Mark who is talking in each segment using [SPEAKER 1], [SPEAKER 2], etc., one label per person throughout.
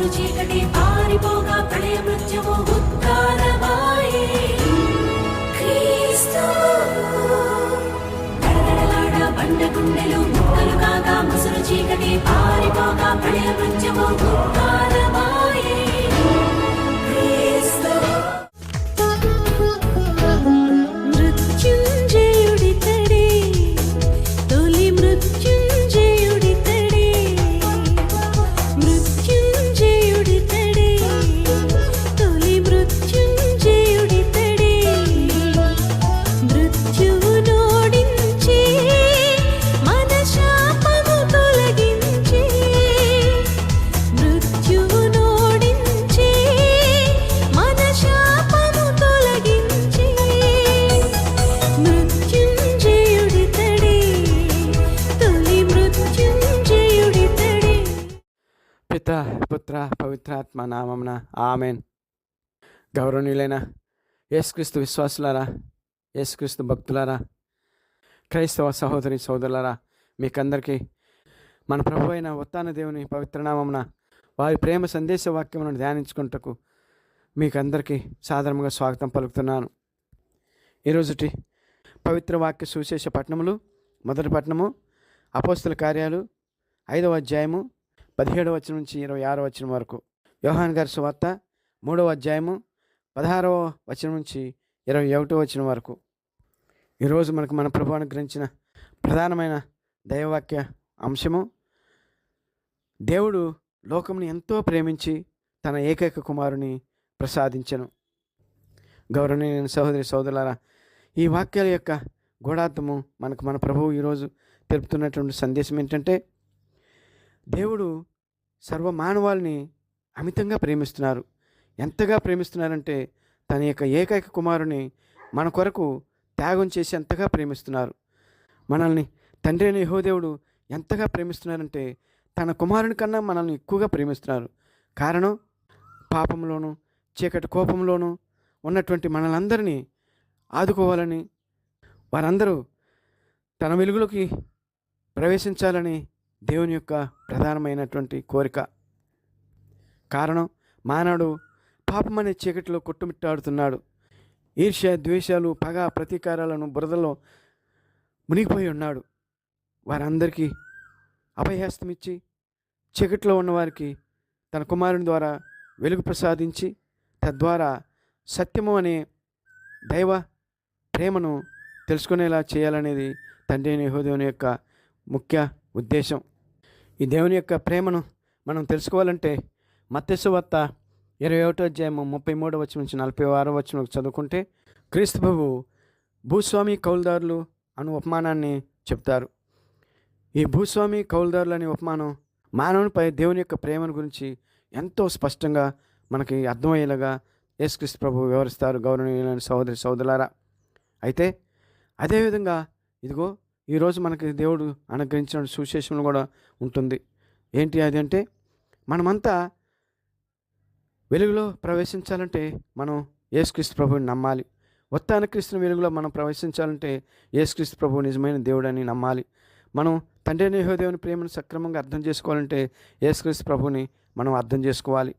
[SPEAKER 1] ముసురు చీకటి
[SPEAKER 2] పిత పుత్ర పవిత్రాత్మ నామమున ఆమెన్. గౌరవనీయులైన యేసుక్రీస్తు విశ్వాసులారా యేసుక్రీస్తు భక్తులారా క్రైస్తవ సహోదరి సోదరులారా మీకందరికీ మన ప్రభు అయిన ఉత్తాన దేవుని పవిత్రనామమున వారి ప్రేమ సందేశ వాక్యములను ధ్యానించుకుంటకు మీకందరికీ సాధారణంగా స్వాగతం పలుకుతున్నాను. ఈరోజుటి పవిత్ర వాక్య సువిశేష పట్టణములు మొదటి పట్టణము అపోస్తుల కార్యాలు ఐదవ అధ్యాయము పదిహేడవ వచ్చిన నుంచి ఇరవై ఆరో వచ్చిన వరకు. యోహాన్ గారి సువార్త మూడవ అధ్యాయము పదహారవ వచనం నుంచి ఇరవై ఒకటో వచనం వరకు. ఈరోజు మనకు మన ప్రభు అనుగ్రహించిన ప్రధానమైన దైవవాక్య అంశము దేవుడు లోకముని ఎంతో ప్రేమించి తన ఏకైక కుమారుని ప్రసాదించెను. గౌరవనీయ సహోదరి సోదరులారా ఈ వాక్యాల యొక్క గూఢార్థము మనకు మన ప్రభువు ఈరోజు తెలుపుతున్నటువంటి సందేశం ఏంటంటే దేవుడు సర్వమానవాల్ని అమితంగా ప్రేమిస్తున్నారు. ఎంతగా ప్రేమిస్తున్నారంటే తన యొక్క ఏకైక కుమారుని మన కొరకు త్యాగం చేసి ఎంతగా ప్రేమిస్తున్నారు. మనల్ని తండ్రి అయిన యహోదేవుడు ఎంతగా ప్రేమిస్తున్నారంటే తన కుమారుని కన్నా మనల్ని ఎక్కువగా ప్రేమిస్తున్నారు. కారణం? పాపంలోను చీకటి కోపంలోను ఉన్నటువంటి మనలందరినీ ఆదుకోవాలని వారందరూ తన వెలుగులోకి ప్రవేశించాలని దేవుని యొక్క ప్రధానమైనటువంటి కోరిక. కారణం మానవుడు పాపం అనే చీకటిలో కొట్టుమిట్టాడుతున్నాడు. ఈర్ష్య ద్వేషాలు పగ ప్రతీకారాలను బురదలో మునిగిపోయి ఉన్నాడు. వారందరికీ అభయహస్తమిచ్చి చీకటిలో ఉన్నవారికి తన కుమారుని ద్వారా వెలుగు ప్రసాదించి తద్వారా సత్యము అనే దైవ ప్రేమను తెలుసుకునేలా చేయాలనేది తండ్రి అయిన యొక్క ముఖ్య ఉద్దేశం. ఈ దేవుని యొక్క ప్రేమను మనం తెలుసుకోవాలంటే మత్స్సు ఇరవై ఒకటో అధ్యాయము ముప్పై మూడో వచ్చిన నుంచి నలభై ఆరో వచ్చిన చదువుకుంటే క్రీస్తు ప్రభు భూస్వామి కౌలుదారులు అను ఉపమానాన్ని చెప్తారు. ఈ భూస్వామి కౌలుదారులు అనే ఉపమానం మానవునిపై దేవుని యొక్క ప్రేమను గురించి ఎంతో స్పష్టంగా మనకి అర్థమయ్యేలాగా యేసుక్రీస్తు ప్రభు వివరిస్తారు. గౌరవనీయులైన సహోదరి సోదరులారా అయితే అదేవిధంగా ఇదిగో ఈరోజు మనకి దేవుడు అనుగ్రహించిన సుశేషంలో కూడా ఉంటుంది. ఏంటి అది అంటే మనమంతా వెలుగులో ప్రవేశించాలంటే మనం యేసుక్రీస్తు ప్రభుని నమ్మాలి. ఉత్తాన క్రీస్తుని వెలుగులో మనం ప్రవేశించాలంటే యేసుక్రీస్తు ప్రభు నిజమైన దేవుడని నమ్మాలి. మనం తండ్రి నేహోదేవుని ప్రేమను సక్రమంగా అర్థం చేసుకోవాలంటే యేసుక్రీస్తు ప్రభుని మనం అర్థం చేసుకోవాలి.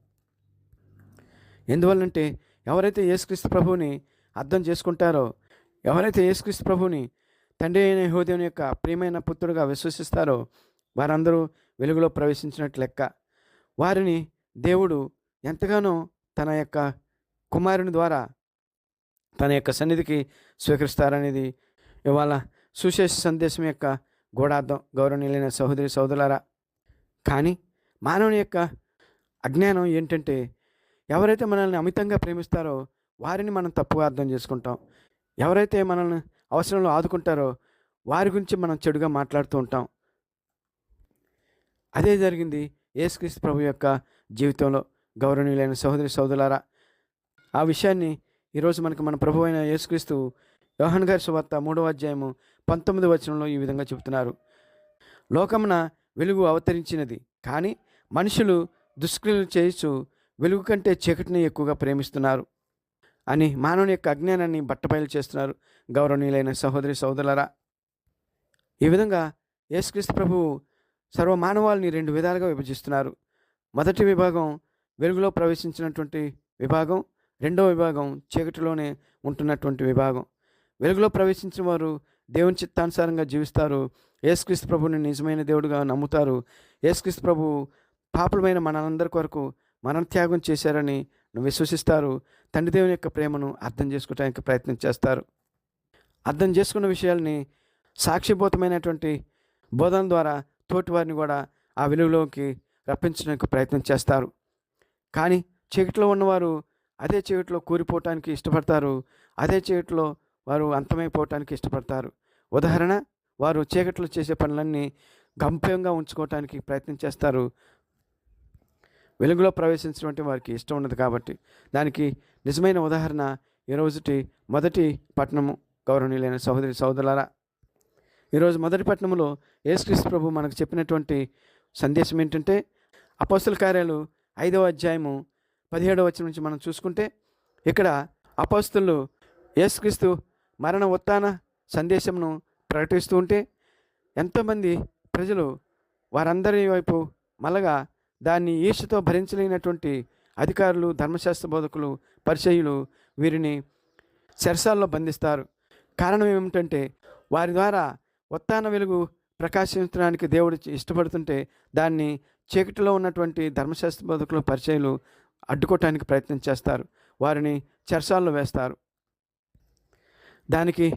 [SPEAKER 2] ఎందువల్లంటే ఎవరైతే యేసుక్రీస్తు ప్రభువుని అర్థం చేసుకుంటారో ఎవరైతే యేసుక్రీస్తు ప్రభుని తండ్రి అయిన యహోదేవుని యొక్క ప్రియమైన పుత్రుడుగా విశ్వసిస్తారో వారందరూ వెలుగులో ప్రవేశించినట్లు లెక్క. వారిని దేవుడు ఎంతగానో తన యొక్క కుమారుని ద్వారా తన యొక్క సన్నిధికి స్వీకరిస్తారనేది ఇవాళ సుశేష సందేశం యొక్క గూఢార్థం. గౌరవనీయులైన సహోదరి సోదరులారా కానీ మానవుని యొక్క అజ్ఞానం ఏంటంటే ఎవరైతే మనల్ని అమితంగా ప్రేమిస్తారో వారిని మనం తప్పుగా అర్థం చేసుకుంటాం. ఎవరైతే మనల్ని అవసరంలో ఆదుకుంటారో వారి గురించి మనం చెడుగా మాట్లాడుతూ ఉంటాం. అదే జరిగింది యేసుక్రీస్తు ప్రభు యొక్క జీవితంలో. గౌరవనీయులైన సహోదరి సోదరులారా ఆ విషయాన్ని ఈరోజు మనకు మన ప్రభు అయిన యేసుక్రీస్తు యోహన్ గారి సువార్త మూడవ అధ్యాయము పంతొమ్మిది వచనంలో ఈ విధంగా చెబుతున్నారు. లోకమున వెలుగు అవతరించినది కానీ మనుషులు దుష్క్రియలు చేయిచు వెలుగు కంటే చీకటిని ఎక్కువగా ప్రేమిస్తున్నారు. అని మానవుని యొక్క అజ్ఞానాన్ని బట్టబయలు చేస్తున్నారు గౌరవనీయులైన సహోదరి సోదరులరా ఈ విధంగా యేసుక్రీస్తు ప్రభు సర్వ మానవాళిని రెండు విధాలుగా విభజిస్తున్నారు. మొదటి విభాగం వెలుగులో ప్రవేశించినటువంటి విభాగం రెండవ విభాగం చీకటిలోనే ఉంటున్నటువంటి విభాగం. వెలుగులో ప్రవేశించిన వారు దేవుని చిత్తానుసారంగా జీవిస్తారు. యేసుక్రీస్తు ప్రభుని నిజమైన దేవుడుగా నమ్ముతారు. యేసుక్రీస్తు ప్రభు పాపులమైన మనందరి కొరకు మనం త్యాగం చేశారని విశ్వసిస్తారు. తండ్రి దేవుని యొక్క ప్రేమను అర్థం చేసుకోవడానికి ప్రయత్నం చేస్తారు. అర్థం చేసుకున్న విషయాల్ని సాక్షిభూతమైనటువంటి బోధన ద్వారా తోటివారిని కూడా ఆ వెలుగులోకి రప్పించడానికి ప్రయత్నం చేస్తారు. కానీ చీకటిలో ఉన్నవారు అదే చీకటిలో కూరిపోవటానికి ఇష్టపడతారు. అదే చీకటిలో వారు అంతమైపోవటానికి ఇష్టపడతారు. ఉదాహరణ వారు చీకట్లో చేసే పనులన్నీ గంభీరంగా ఉంచుకోవటానికి ప్రయత్నం చేస్తారు. వెలుగులో ప్రవేశించడం వారికి ఇష్టం ఉన్నది కాబట్టి దానికి నిజమైన ఉదాహరణ ఈ రోజుటి మొదటి పట్టణము గౌరవనీయులైన సహోదరి సహోదరులారా. ఈరోజు మొదటి పట్టణంలో యేసుక్రీస్తు ప్రభు మనకు చెప్పినటువంటి సందేశం ఏంటంటే అపోస్తుల కార్యాలు ఐదవ అధ్యాయము పదిహేడవ వచ్చిన నుంచి మనం చూసుకుంటే ఇక్కడ అపోస్తులు యేసుక్రీస్తు మరణ ఉత్థాన సందేశంను ప్రకటిస్తూ ఉంటే ఎంతోమంది ప్రజలు వారందరి వైపు మళ్ళగా దాన్ని ఈర్షతో భరించలేనటువంటి అధికారులు ధర్మశాస్త్ర బోధకులు పరిచయులు వీరిని చెరసాల్లో బంధిస్తారు. కారణం ఏమిటంటే వారి ద్వారా ఉత్తాన వెలుగు ప్రకాశించడానికి దేవుడు ఇష్టపడుతుంటే దాన్ని చీకటిలో ఉన్నటువంటి ధర్మశాస్త్ర బోధకులు పరిచయలు అడ్డుకోవటానికి ప్రయత్నం చేస్తారు. వారిని చెరసాల్లో వేస్తారు. దానికి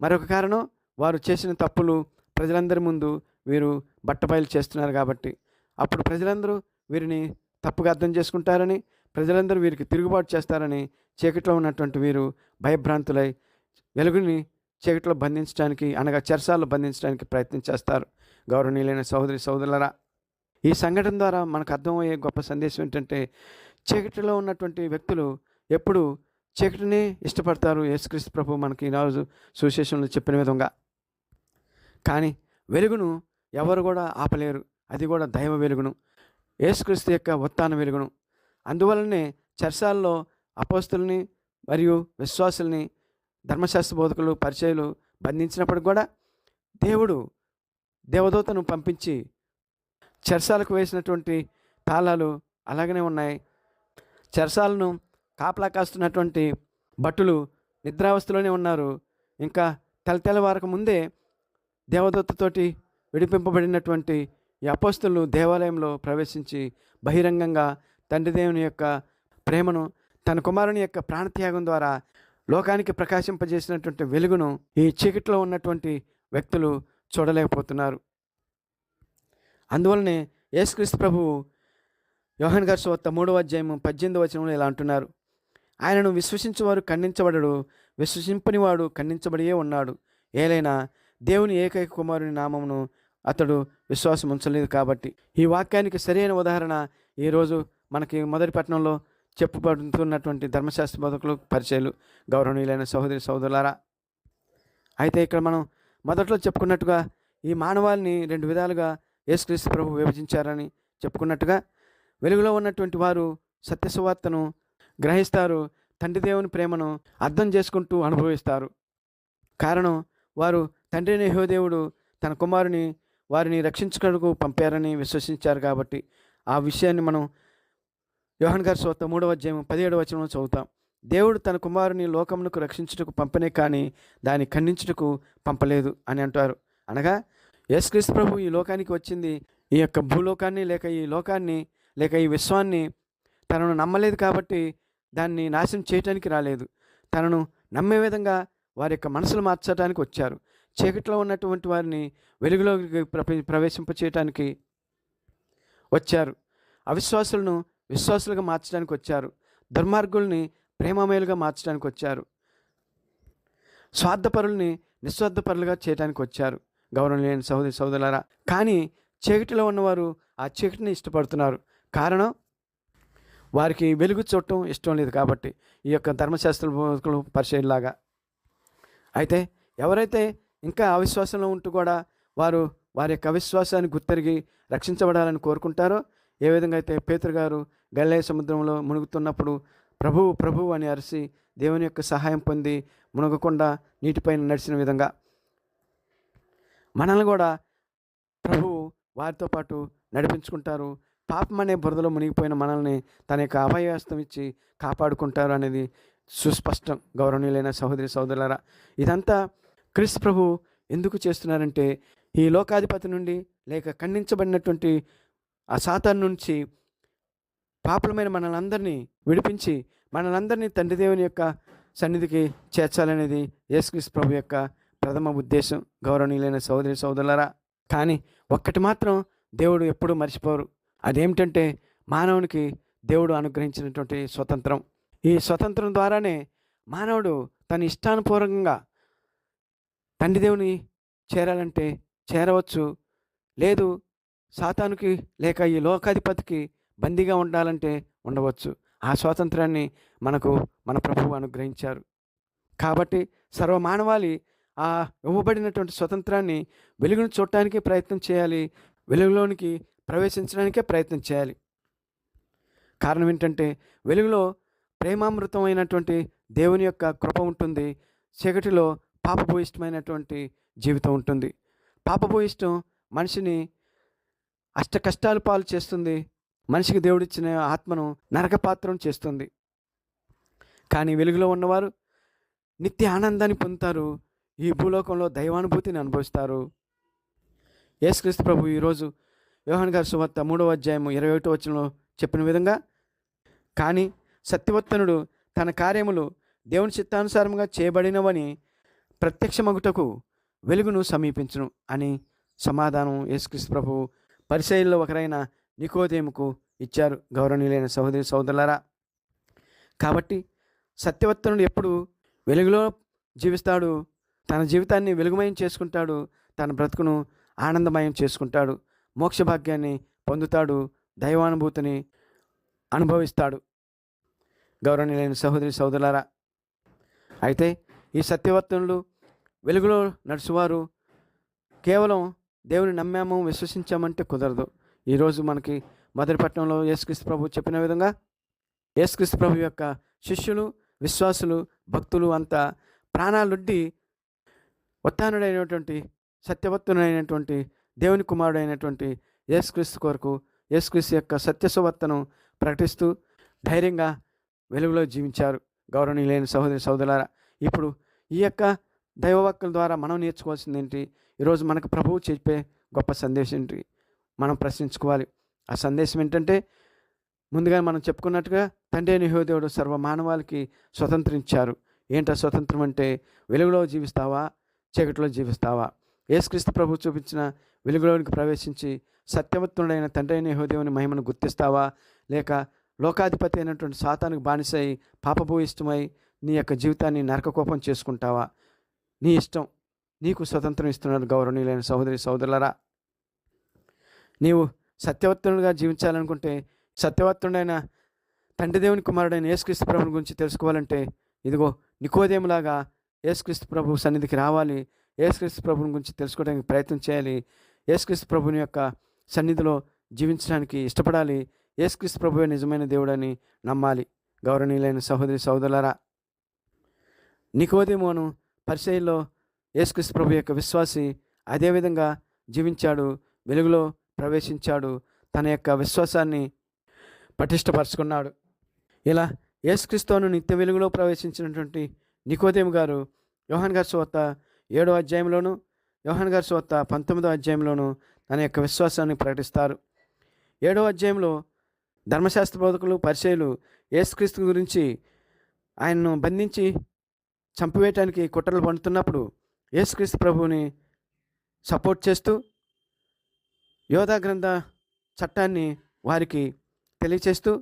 [SPEAKER 2] మరొక కారణం వారు చేసిన తప్పులు ప్రజలందరి ముందు వీరు బట్టబయలు చేస్తున్నారు కాబట్టి. అప్పుడు ప్రజలందరూ వీరిని తప్పుగా అర్థం చేసుకుంటారని ప్రజలందరూ వీరికి తిరుగుబాటు చేస్తారని చీకట్లో ఉన్నటువంటి వీరు భయభ్రాంతులై వెలుగుని చీకట్లో బంధించడానికి అనగా చెరసాల్లో బంధించడానికి ప్రయత్నం చేస్తారు. గౌరవనీయులైన సహోదరి సహోదరులరా ఈ సంఘటన ద్వారా మనకు అర్థమయ్యే గొప్ప సందేశం ఏంటంటే చీకటిలో ఉన్నటువంటి వ్యక్తులు ఎప్పుడు చీకటిని ఇష్టపడతారు. యేసుక్రీస్తు ప్రభు మనకి ఈరోజు సువిశేషంలో చెప్పిన విధంగా. కానీ వెలుగును ఎవరు కూడా ఆపలేరు. అది కూడా దైవ వెలుగును. యేసుక్రీస్తు యొక్క ఉత్తాన వెలుగును. అందువలనే చర్చాల్లో అపోస్తుల్ని మరియు విశ్వాసుల్ని ధర్మశాస్త్ర బోధకులు పరిచయాలు బంధించినప్పుడు కూడా దేవుడు దేవదూతను పంపించి చెరసాలకు వేసినటువంటి తాళాలు అలాగనే ఉన్నాయి. చెరసాలను కాపలా కాస్తున్నటువంటి భటులు నిద్రావస్థలోనే ఉన్నారు. ఇంకా తెల ముందే దేవదూతతోటి విడిపింపబడినటువంటి ఈ అపోస్తులు దేవాలయంలో ప్రవేశించి బహిరంగంగా తండ్రి దేవుని యొక్క ప్రేమను తన కుమారుని యొక్క ప్రాణత్యాగం ద్వారా లోకానికి ప్రకాశింపజేసినటువంటి వెలుగును ఈ చీకటిలో ఉన్నటువంటి వ్యక్తులు చూడలేకపోతున్నారు. అందువలనే యేసుక్రీస్తు ప్రభువు యోహన్ గారి సువార్త మూడవ అధ్యాయము పద్దెనిమిది వచనంలో ఇలా అంటున్నారు. ఆయనను విశ్వసించేవారు ఖండించబడడు విశ్వసింపని వాడు ఖండించబడియే ఉన్నాడు. ఏలైనా దేవుని ఏకైక కుమారుని నామమును అతడు విశ్వాసం ఉంచలేదు కాబట్టి. ఈ వాక్యానికి సరైన ఉదాహరణ ఈరోజు మనకి మొదటి పట్టణంలో చెప్పబడుతున్నటువంటి ధర్మశాస్త్ర బోధకులు పరిచయాలు గౌరవనీయులైన సహోదరి సహోదరులారా. అయితే ఇక్కడ మనం మొదట్లో చెప్పుకున్నట్టుగా ఈ మానవాళిని రెండు విధాలుగా యేసుక్రీస్తు ప్రభు విభజించారని చెప్పుకున్నట్టుగా వెలుగులో ఉన్నటువంటి వారు సత్యసువార్తను గ్రహిస్తారు తండ్రి దేవుని ప్రేమను అర్థం చేసుకుంటూ అనుభవిస్తారు. కారణం వారు తండ్రిని హోదేవుడు తన కుమారుని వారిని రక్షించుటకు పంపారని విశ్వసించారు కాబట్టి ఆ విషయాన్ని మనం యోహన్ గారి సోత మూడవ అధ్యాయం పదిహేడవ వచనంలో చదువుతాం. దేవుడు తన కుమారుని లోకమునకు రక్షించుటకు పంపనే కానీ దాన్ని ఖండించుటకు పంపలేదు అని అంటారు. అనగా యేసుక్రీస్తు ప్రభు ఈ లోకానికి వచ్చింది. ఈ యొక్క భూలోకాన్ని లేక ఈ లోకాన్ని లేక ఈ విశ్వాన్ని తనను నమ్మలేదు కాబట్టి దాన్ని నాశనం చేయటానికి రాలేదు. తనను నమ్మే విధంగా వారి యొక్క మనసులు మార్చడానికి వచ్చారు. చీకట్లో ఉన్నటువంటి వారిని వెలుగులోకి ప్రప- ప్రవేశింపచేయటానికి వచ్చారు. అవిశ్వాసులను విశ్వాసులుగా మార్చడానికి వచ్చారు. దుర్మార్గుల్ని ప్రేమమేలుగా మార్చడానికి వచ్చారు. స్వార్థపరుల్ని నిస్వార్థపరులుగా చేయడానికి వచ్చారు. గౌరవం లేని సహోదరి సహోదరులారా కానీ చీకటిలో ఉన్నవారు ఆ చీకటిని ఇష్టపడుతున్నారు. కారణం? వారికి వెలుగు చూడటం ఇష్టం లేదు కాబట్టి ఈ యొక్క ధర్మశాస్త్ర పరిచయలాగా అయితే ఎవరైతే ఇంకా అవిశ్వాసంలో ఉంటూ కూడా వారు వారి యొక్క అవిశ్వాసాన్ని గుర్తెరిగి రక్షించబడాలని కోరుకుంటారో ఏ విధంగా అయితే పేతురు గారు గల్లే సముద్రంలో మునుగుతున్నప్పుడు ప్రభువు ప్రభువు అని అరిసి దేవుని యొక్క సహాయం పొంది మునగకుండా నీటిపైన నడిచిన విధంగా. మనల్ని కూడా ప్రభువు వారితో పాటు నడిపించుకుంటారు. పాపం అనే బురదలో మునిగిపోయిన మనల్ని తన యొక్క అభయహస్తం ఇచ్చి కాపాడుకుంటారు అనేది సుస్పష్టం. గౌరవనీయులైన సహోదరి సహోదరులరా ఇదంతా క్రీస్తు ప్రభు ఎందుకు చేస్తున్నారంటే ఈ లోకాధిపతి నుండి లేక ఖండించబడినటువంటి ఆ సాతాన్ నుంచి పాపులమైన మనలందరినీ విడిపించి మనలందరినీ తండ్రి దేవుని యొక్క సన్నిధికి చేర్చాలనేది యేసుక్రీస్తు ప్రభు యొక్క ప్రథమ ఉద్దేశం. గౌరవనీయులైన సోదరి సోదరులరా కానీ ఒక్కటి మాత్రం దేవుడు ఎప్పుడూ మర్చిపోరు. అదేమిటంటే మానవునికి దేవుడు అనుగ్రహించినటువంటి స్వతంత్రం. ఈ స్వతంత్రం ద్వారానే మానవుడు తన ఇష్టానుపూర్వకంగా తండ్రి దేవుని చేరాలంటే చేరవచ్చు. లేదు సాతానుకి లేక ఈ లోకాధిపతికి బందీగా ఉండాలంటే ఉండవచ్చు. ఆ స్వాతంత్రాన్ని మనకు మన ప్రభువు అనుగ్రహించారు. కాబట్టి సర్వమానవాళి ఆ ఇవ్వబడినటువంటి స్వతంత్రాన్ని వెలుగును చూడటానికే ప్రయత్నం చేయాలి. వెలుగులోనికి ప్రవేశించడానికే ప్రయత్నం చేయాలి. కారణం ఏంటంటే వెలుగులో ప్రేమామృతమైనటువంటి దేవుని యొక్క కృప ఉంటుంది. చీకటిలో పాపభూయిష్టమైనటువంటి జీవితం ఉంటుంది. పాపభూయిష్టం మనిషిని అష్ట కష్టాలు పాలు చేస్తుంది. మనిషికి దేవుడిచ్చిన ఆత్మను నరకపాత్రం చేస్తుంది. కానీ వెలుగులో ఉన్నవారు నిత్య ఆనందాన్ని పొందుతారు. ఈ భూలోకంలో దైవానుభూతిని అనుభవిస్తారు. యేసుక్రీస్తు ప్రభు ఈరోజు యోహన్ గారి సువార్త మూడవ అధ్యాయము ఇరవై ఒకటో వచనంలో చెప్పిన విధంగా కానీ సత్యవర్తనుడు తన కార్యములు దేవుని చిత్తానుసారంగా చేయబడినవని ప్రత్యక్షమగుటకు వెలుగును సమీపించును అని సమాధానం యేసుక్రీస్తు ప్రభు పరిశైల్లో ఒకరైన నికోదేముకు ఇచ్చారు. గౌరవనీయులైన సహోదరి సోదరులారా కాబట్టి సత్యవర్తనుడు ఎప్పుడు వెలుగులో జీవిస్తాడు? తన జీవితాన్ని వెలుగుమయం చేసుకుంటాడు. తన బ్రతుకును ఆనందమయం చేసుకుంటాడు. మోక్షభాగ్యాన్ని పొందుతాడు. దైవానుభూతిని అనుభవిస్తాడు. గౌరవనీయులైన సహోదరి సోదరులారా అయితే ఈ సత్యవర్తనులు వెలుగులో నడుచువారు. కేవలం దేవుని నమ్మాము విశ్వసించామంటే కుదరదు. ఈరోజు మనకి మొదటిపట్నంలో యేసుక్రీస్తు ప్రభు చెప్పిన విధంగా యేసుక్రీస్తు ప్రభు యొక్క శిష్యులు విశ్వాసులు భక్తులు అంతా ప్రాణాలుడ్డి ఉత్తానుడైనటువంటి సత్యవత్తునైనటువంటి దేవుని కుమారుడైనటువంటి యేసుక్రీస్తు కొరకు యేసుక్రీస్తు యొక్క సత్యసువార్తను ప్రకటిస్తూ ధైర్యంగా వెలుగులో జీవించారు. గౌరవనీయులైన సహోదరి సోదరులారా ఇప్పుడు ఈ యొక్క దైవవాక్కుల ద్వారా మనం నేర్చుకోవాల్సింది ఏంటి ఈరోజు మనకు ప్రభువు చెప్పే గొప్ప సందేశం ఏంటి మనం ప్రశ్నించుకోవాలి. ఆ సందేశం ఏంటంటే ముందుగా మనం చెప్పుకున్నట్టుగా తండ్రి నిహోదేవుడు సర్వ మానవాళికి స్వతంత్రించారు. ఏంటా స్వతంత్రం అంటే వెలుగులో జీవిస్తావా? చీకటిలో జీవిస్తావా? యేసుక్రీస్తు ప్రభు చూపించిన వెలుగులోనికి ప్రవేశించి సత్యవత్తుడైన తండ్రి నిహోదేవుని మహిమను గుర్తిస్తావా? లేక లోకాధిపతి అయినటువంటి సాతానికి బానిసై పాపభూయిష్టమై నీ యొక్క జీవితాన్ని నరకకోపం చేసుకుంటావా? నీ ఇష్టం నీకు స్వతంత్రం ఇస్తున్నాడు గౌరవనీయులైన సహోదరి సోదరులరా నీవు సత్యవర్తనుడిగా జీవించాలనుకుంటే సత్యవత్తుడైన తండ్రి దేవుని కుమారుడైన యేసుక్రీస్తు ప్రభుని గురించి తెలుసుకోవాలంటే ఇదిగో నికోదేములాగా యేసుక్రీస్తు ప్రభు సన్నిధికి రావాలి. యేసుక్రీస్తు ప్రభుని గురించి తెలుసుకోవడానికి ప్రయత్నం చేయాలి. యేసుక్రీస్తు ప్రభుని యొక్క సన్నిధిలో జీవించడానికి ఇష్టపడాలి. యేసుక్రీస్తు ప్రభువే నిజమైన దేవుడని నమ్మాలి. గౌరవనీయులైన సహోదరి సహోదరులరా. నికోదేమోను పరిచయంలో యేసుక్రీస్తు ప్రభు యొక్క విశ్వాసి అదేవిధంగా జీవించాడు వెలుగులో ప్రవేశించాడు తన యొక్క విశ్వాసాన్ని పటిష్టపరుచుకున్నాడు. ఇలా యేసుక్రీస్తును నిత్య వెలుగులో ప్రవేశించినటువంటి నికోదేము గారు యోహన్ గారి సోత ఏడో అధ్యాయంలోను యోహన్ గారి సోత పంతొమ్మిదో అధ్యాయంలోను తన యొక్క విశ్వాసాన్ని ప్రకటిస్తారు. ఏడో అధ్యాయంలో ధర్మశాస్త్ర బోధకులు పరిచయులు యేసుక్రీస్తు గురించి ఆయన్ను బంధించి చంపివేయటానికి కుట్రలు పండుతున్నప్పుడు యేసుక్రీస్తు ప్రభువుని సపోర్ట్ చేస్తూ యోధా గ్రంథ చట్టాన్ని వారికి తెలియచేస్తూ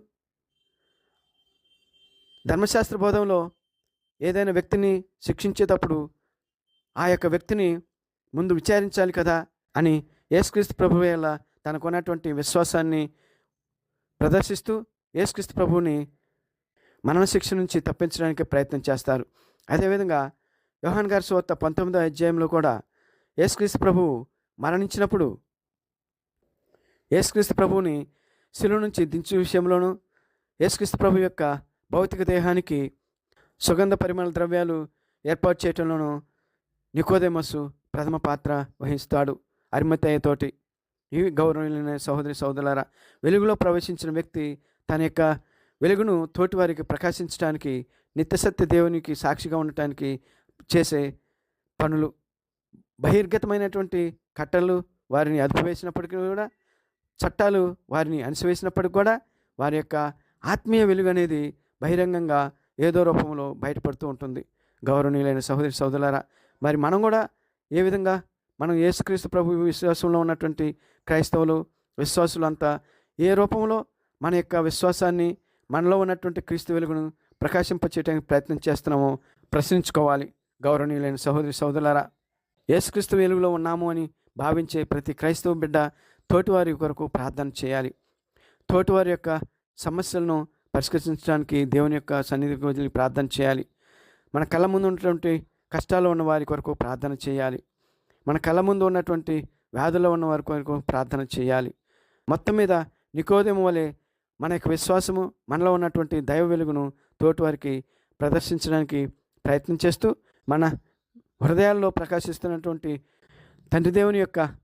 [SPEAKER 2] ధర్మశాస్త్ర బోధంలో ఏదైనా వ్యక్తిని శిక్షించేటప్పుడు ఆ యొక్క వ్యక్తిని ముందు విచారించాలి కదా అని యేసుక్రీస్తు ప్రభువేళ తనకున్నటువంటి విశ్వాసాన్ని ప్రదర్శిస్తూ యేసుక్రీస్తు ప్రభువుని మరణశిక్ష నుంచి తప్పించడానికి ప్రయత్నం చేస్తారు. అదేవిధంగా యోహాన్ గారి సువార్త పంతొమ్మిదో అధ్యాయంలో కూడా యేసుక్రీస్తు ప్రభువు మరణించినప్పుడు యేసుక్రీస్తు ప్రభువుని శిలువ నుంచి దించు విషయంలోనూ యేసుక్రీస్తు ప్రభు యొక్క భౌతిక దేహానికి సుగంధ పరిమళ ద్రవ్యాలు ఏర్పాటు చేయటంలోనూ నికోదేమస్సు ప్రథమ పాత్ర వహిస్తాడు అరిమతయ్యతోటి. ఈ గౌరవనీయులైన సహోదరి సహోదరులారా వెలుగులో ప్రవేశించిన వ్యక్తి తన యొక్క వెలుగును తోటివారికి ప్రకాశించడానికి నిత్యసత్య దేవునికి సాక్షిగా ఉండటానికి చేసే పనులు బహిర్గతమైనటువంటి కట్టలు వారిని అదుపువేసినప్పటికీ కూడా చట్టాలు వారిని అణిసివేసినప్పటికి కూడా వారి యొక్క ఆత్మీయ వెలుగు అనేది బహిరంగంగా ఏదో రూపంలో బయటపడుతూ ఉంటుంది. గౌరవనీయులైన సహోదరి సహోదరులారా మరి మనం కూడా ఏ విధంగా మనం యేసుక్రీస్తు ప్రభు విశ్వాసంలో ఉన్నటువంటి క్రైస్తవులు విశ్వాసులు అంతా ఏ రూపంలో మన యొక్క విశ్వాసాన్ని మనలో ఉన్నటువంటి క్రీస్తు వెలుగును ప్రకాశింపచేయడానికి ప్రయత్నం చేస్తున్నామో. ప్రశ్నించుకోవాలి. గౌరవనీయులైన సహోదరి సహోదరులారా యేసుక్రీస్తు వెలుగులో ఉన్నాము అని భావించే ప్రతి క్రైస్తవ బిడ్డ తోటివారి కొరకు ప్రార్థన చేయాలి. తోటివారి యొక్క సమస్యలను పరిష్కరించడానికి దేవుని యొక్క సన్నిధికి వదిలి ప్రార్థన చేయాలి. మన కళ్ళ ముందు ఉన్నటువంటి కష్టాలు ఉన్న వారి కొరకు ప్రార్థన చేయాలి. మన కళ్ళ ముందు ఉన్నటువంటి వ్యాధుల్లో ఉన్న వారి కొరకు ప్రార్థన చేయాలి. మొత్తం మీద నికోదేము వలె మన యొక్క విశ్వాసము మనలో ఉన్నటువంటి దైవ వెలుగును తోటివారికి ప్రదర్శించడానికి ప్రయత్నం చేస్తూ మన హృదయాల్లో ప్రకాశిస్తున్నటువంటి తండ్రి దేవుని యొక్క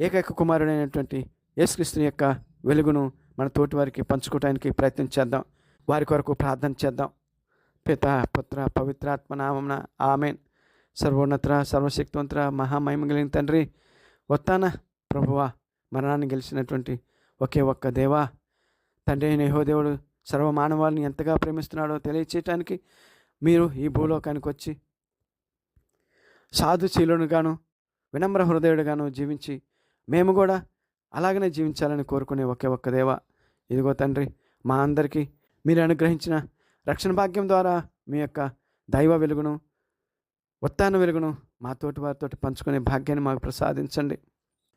[SPEAKER 2] ఏకైక కుమారుడైనటువంటి యేసుక్రీస్తుని యొక్క వెలుగును మన తోటి వారికి పంచుకోవడానికి ప్రయత్నం చేద్దాం. వారి కొరకు ప్రార్థన చేద్దాం. పిత పుత్ర పవిత్రాత్మ నామమున ఆమెన్. సర్వోన్నత సర్వశక్తివంతుర మహామహిమ గలిగిన తండ్రి వత్తాన ప్రభువా మరణాన్ని గెలిచినటువంటి ఒకే ఒక్క దేవా తండ్రి అయిన దేవుడు సర్వ మానవాళిని ఎంతగా ప్రేమిస్తున్నాడో తెలియచేయటానికి మీరు ఈ భూలోకానికి వచ్చి సాధుశీలునిగాను వినమ్ర హృదయుడుగాను జీవించి మేము కూడా అలాగనే జీవించాలని కోరుకునే ఒకే ఒక్క దేవ. ఇదిగో తండ్రి మా అందరికీ మీరు అనుగ్రహించిన రక్షణ భాగ్యం ద్వారా మీ యొక్క దైవ వెలుగును ఉత్తాన వెలుగును మా తోటి వారితో పంచుకునే భాగ్యాన్ని మాకు ప్రసాదించండి.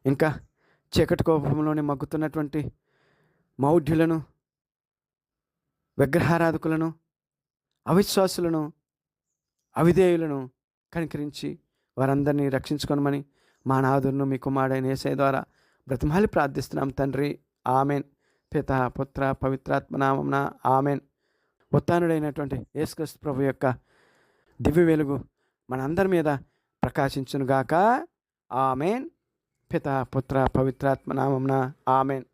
[SPEAKER 2] ఇంకా చీకటి కోపంలోనే మగ్గుతున్నటువంటి మౌఢ్యులను విగ్రహారాధకులను అవిశ్వాసులను అవిధేయులను కనికరించి వారందరినీ రక్షించుకోనమని మా నాదురును మీ కుమారుడైన ఏసై ద్వారా బ్రతిమాలి ప్రార్థిస్తున్నాం. తండ్రి ఆమెన్. పిత పుత్ర పవిత్రాత్మనామం ఆమెన్. ఉత్తానుడైనటువంటి యేసుక్రీస్తు ప్రభు యొక్క దివ్య వెలుగు మనందరి మీద ప్రకాశించునుగాక. ఆమెన్. పిత పుత్ర పవిత్రాత్మనామం ఆమెన్.